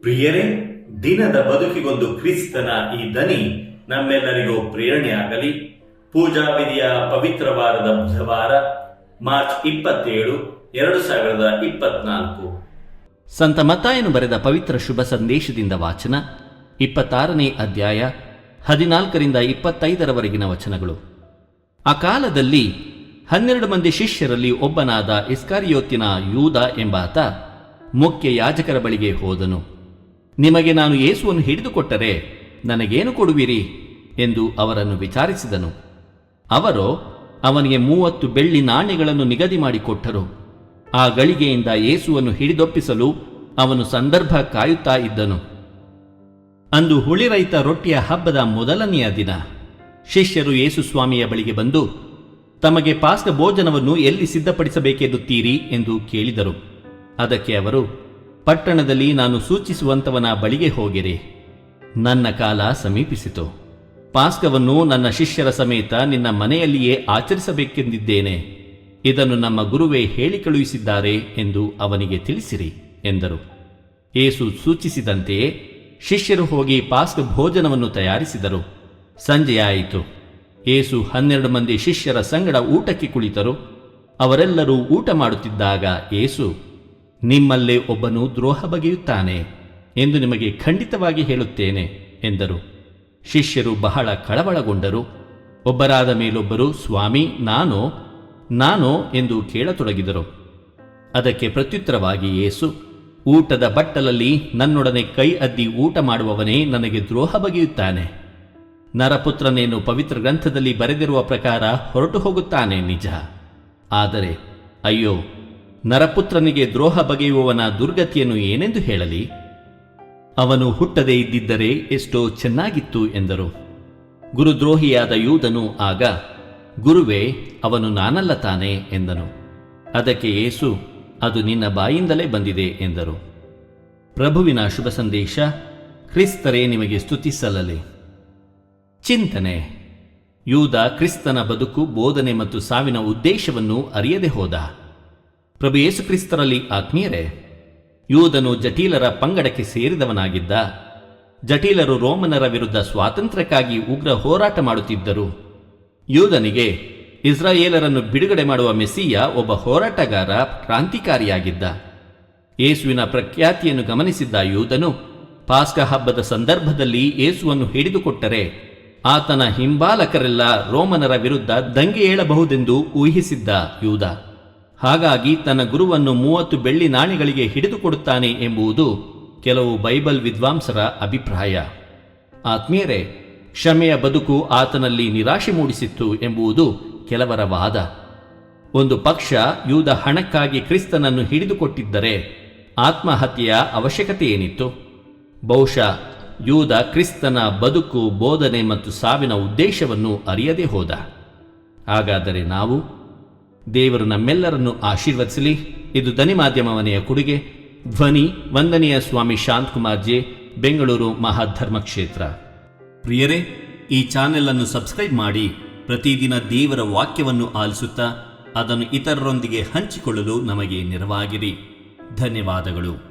ಪ್ರಿಯರೇ, ದಿನದ ಬದುಕಿಗೊಂದು ಕ್ರಿಸ್ತನ ಈ ದನಿ ನಮ್ಮೆಲ್ಲರಿಗೂ ಪ್ರೇರಣೆಯಾಗಲಿ. ಪೂಜಾ ವಿಧಿಯ ಪವಿತ್ರ ವಾರದ ಬುಧವಾರ, ಮಾರ್ಚ್ ಇಪ್ಪತ್ತೇಳು, ಎರಡು ಸಾವಿರದ ಇಪ್ಪತ್ನಾಲ್ಕು. ಸಂತ ಮತ್ತಾಯನು ಬರೆದ ಪವಿತ್ರ ಶುಭ ಸಂದೇಶದಿಂದ ವಾಚನ, ಇಪ್ಪತ್ತಾರನೇ ಅಧ್ಯಾಯ, ಹದಿನಾಲ್ಕರಿಂದ ಇಪ್ಪತ್ತೈದರವರೆಗಿನ ವಚನಗಳು. ಆ ಕಾಲದಲ್ಲಿ ಹನ್ನೆರಡು ಮಂದಿ ಶಿಷ್ಯರಲ್ಲಿ ಒಬ್ಬನಾದ ಇಸ್ಕಾರಿಯೋತಿನ ಯೂದ ಎಂಬಾತ ಮುಖ್ಯ ಯಾಜಕರ ಬಳಿಗೆ ಹೋದನು. ನಿಮಗೆ ನಾನು ಯೇಸುವನ್ನು ಹಿಡಿದುಕೊಟ್ಟರೆ ನನಗೇನು ಕೊಡುವಿರಿ? ಎಂದು ಅವರನ್ನು ವಿಚಾರಿಸಿದನು. ಅವರು, ಅವನಿಗೆ ಮೂವತ್ತು ಬೆಳ್ಳಿ ನಾಣ್ಯಗಳನ್ನು ನಿಗದಿ ಮಾಡಿಕೊಟ್ಟರು. ಆ ಗಳಿಗೆಯಿಂದ ಯೇಸುವನ್ನು ಹಿಡಿದೊಪ್ಪಿಸಲು ಅವನು ಸಂದರ್ಭ ಕಾಯುತ್ತಾ ಇದ್ದನು. ಅಂದು ಹುಳಿರೈತ ರೊಟ್ಟಿಯ ಹಬ್ಬದ ಮೊದಲನೆಯ ದಿನ. ಶಿಷ್ಯರು ಯೇಸು ಸ್ವಾಮಿಯ ಬಳಿಗೆ ಬಂದು, ತಮಗೆ ಪಾಸ್ಕ ಭೋಜನವನ್ನು ಎಲ್ಲಿ ಸಿದ್ಧಪಡಿಸಬೇಕೆನ್ನುತ್ತೀರಿ? ಎಂದು ಕೇಳಿದರು. ಅದಕ್ಕೆ ಅವರು ಪಟ್ಟಣದಲ್ಲಿ ನಾನು ಸೂಚಿಸುವಂತವನ ಬಳಿಗೆ ಹೋಗಿರಿ. ನನ್ನ ಕಾಲ ಸಮೀಪಿಸಿತು. ಪಾಸ್ಕವನ್ನು ನನ್ನ ಶಿಷ್ಯರ ಸಮೇತ ನಿನ್ನ ಮನೆಯಲ್ಲಿಯೇ ಆಚರಿಸಬೇಕೆಂದಿದ್ದೇನೆ. ಇದನ್ನು ನಮ್ಮ ಗುರುವೇ ಹೇಳಿ ಕಳುಹಿಸಿದ್ದಾರೆ ಎಂದು ಅವನಿಗೆ ತಿಳಿಸಿರಿ, ಎಂದರು. ಏಸು ಸೂಚಿಸಿದಂತೆಯೇ ಶಿಷ್ಯರು ಹೋಗಿ ಪಾಸ್ಕ ಭೋಜನವನ್ನು ತಯಾರಿಸಿದರು. ಸಂಜೆಯಾಯಿತು ಏಸು ಹನ್ನೆರಡು ಮಂದಿ ಶಿಷ್ಯರ ಸಂಗಡ ಊಟಕ್ಕೆ ಕುಳಿತರು. ಅವರೆಲ್ಲರೂ ಊಟ ಮಾಡುತ್ತಿದ್ದಾಗ ಏಸು ನಿಮ್ಮಲ್ಲೇ ಒಬ್ಬನು ದ್ರೋಹ ಬಗೆಯುತ್ತಾನೆ ಎಂದು ನಿಮಗೆ ಖಂಡಿತವಾಗಿ ಹೇಳುತ್ತೇನೆ, ಎಂದರು. ಶಿಷ್ಯರು ಬಹಳ ಕಳವಳಗೊಂಡರು. ಒಬ್ಬರಾದ ಮೇಲೊಬ್ಬರು, ಸ್ವಾಮಿ, ನಾನು? ನಾನು? ಎಂದು ಕೇಳತೊಡಗಿದರು. ಅದಕ್ಕೆ ಪ್ರತ್ಯುತ್ತರವಾಗಿ, ಯೇಸು, ಊಟದ ಬಟ್ಟಲಲ್ಲಿ ನನ್ನೊಡನೆ ಕೈ ಅದ್ದಿ ಊಟ ಮಾಡುವವನೇ ನನಗೆ ದ್ರೋಹ ಬಗೆಯುತ್ತಾನೆ. ನರಪುತ್ರನೇನು ಪವಿತ್ರ ಗ್ರಂಥದಲ್ಲಿ ಬರೆದಿರುವ ಪ್ರಕಾರ ಹೊರಟು ಹೋಗುತ್ತಾನೆ ನಿಜ. ಆದರೆ, ಅಯ್ಯೋ ನರಪುತ್ರನಿಗೆ ದ್ರೋಹ ಬಗೆಯುವವನ ದುರ್ಗತಿಯನ್ನು ಏನೆಂದು ಹೇಳಲಿ? ಅವನು ಹುಟ್ಟದೇ ಇದ್ದಿದ್ದರೆ ಎಷ್ಟೋ ಚೆನ್ನಾಗಿತ್ತು ಎಂದರು. ಗುರುದ್ರೋಹಿಯಾದ ಯೂದನು ಆಗ, ಗುರುವೇ, ಅವನು ನಾನಲ್ಲ ತಾನೆ ಎಂದನು. ಅದಕ್ಕೆ ಏಸು ಅದು ನಿನ್ನ ಬಾಯಿಂದಲೇ ಬಂದಿದೆ ಎಂದರು. ಪ್ರಭುವಿನ ಶುಭ ಸಂದೇಶ, ಕ್ರಿಸ್ತರೇ ನಿಮಗೆ ಸ್ತುತಿಸಲಲಿ ಚಿಂತನೆ, ಯೂದ ಕ್ರಿಸ್ತನ ಬದುಕು ಬೋಧನೆ ಮತ್ತು ಸಾವಿನ ಉದ್ದೇಶವನ್ನು ಅರಿಯದೆ ಹೋದ. ಪ್ರಭು ಯೇಸುಕ್ರಿಸ್ತನಲ್ಲಿ ಆತ್ಮೀಯರೇ, ಯೂದನು ಜಟೀಲರ ಪಂಗಡಕ್ಕೆ ಸೇರಿದವನಾಗಿದ್ದ, ಜಟೀಲರು ರೋಮನರ ವಿರುದ್ಧ ಸ್ವಾತಂತ್ರ್ಯಕ್ಕಾಗಿ ಉಗ್ರ ಹೋರಾಟ ಮಾಡುತ್ತಿದ್ದರು. ಯೂದನಿಗೆ ಇಸ್ರಾಯೇಲರನ್ನು ಬಿಡುಗಡೆ ಮಾಡುವ ಮೆಸ್ಸಿಯ ಒಬ್ಬ ಹೋರಾಟಗಾರ ಕ್ರಾಂತಿಕಾರಿಯಾಗಿದ್ದ. ಯೇಸುವಿನ ಪ್ರಖ್ಯಾತಿಯನ್ನು ಗಮನಿಸಿದ್ದ ಯೂದನು ಪಾಸ್ಕ ಹಬ್ಬದ ಸಂದರ್ಭದಲ್ಲಿ ಯೇಸುವನ್ನು ಹಿಡಿದುಕೊಟ್ಟರೆ ಆತನ ಹಿಂಬಾಲಕರೆಲ್ಲ ರೋಮನರ ವಿರುದ್ಧ ದಂಗೆ ಏಳಬಹುದೆಂದು ಊಹಿಸಿದ್ದ ಯೂದ. ಹಾಗಾಗಿ ತನ್ನ ಗುರುವನ್ನು ಮೂವತ್ತು ಬೆಳ್ಳಿ ನಾಣ್ಯಗಳಿಗೆ ಹಿಡಿದುಕೊಡುತ್ತಾನೆ ಎಂಬುದು ಕೆಲವು ಬೈಬಲ್ ವಿದ್ವಾಂಸರ ಅಭಿಪ್ರಾಯ. ಆತ್ಮೀಯರೇ, ಕ್ಷಮೆಯ ಬದುಕು ಆತನಲ್ಲಿ ನಿರಾಶೆ ಮೂಡಿಸಿತ್ತು ಎಂಬುದು ಕೆಲವರ ವಾದ. ಒಂದು ಪಕ್ಷ ಯೂದ ಹಣಕ್ಕಾಗಿ ಕ್ರಿಸ್ತನನ್ನು ಹಿಡಿದುಕೊಟ್ಟಿದ್ದರೆ ಆತ್ಮಹತ್ಯೆಯ ಅವಶ್ಯಕತೆ ಏನಿತ್ತು ಬಹುಶಃ ಯೂದ ಕ್ರಿಸ್ತನ ಬದುಕು ಬೋಧನೆ ಮತ್ತು ಸಾವಿನ ಉದ್ದೇಶವನ್ನು ಅರಿಯದೇ ಹೋದ. ಹಾಗಾದರೆ ನಾವು ದೇವರು ನಮ್ಮೆಲ್ಲರನ್ನು ಆಶೀರ್ವದಿಸಲಿ. ಇದು ಧನಿ ಮಾಧ್ಯಮ ಮನೆಯ ಕೊಡುಗೆ. ಧ್ವನಿ ವಂದನೆಯ ಸ್ವಾಮಿ ಶಾಂತಕುಮಾರ್ ಜೆ ಬೆಂಗಳೂರು ಮಹಾಧರ್ಮ ಕ್ಷೇತ್ರ. ಪ್ರಿಯರೇ, ಈ ಚಾನೆಲ್ ಅನ್ನು ಸಬ್ಸ್ಕ್ರೈಬ್ ಮಾಡಿ, ಪ್ರತಿದಿನ ದೇವರ ವಾಕ್ಯವನ್ನು ಆಲಿಸುತ್ತಾ, ಅದನ್ನು ಇತರರೊಂದಿಗೆ ಹಂಚಿಕೊಳ್ಳಲು ನಮಗೆ ನೆರವಾಗಿರಿ ಧನ್ಯವಾದಗಳು.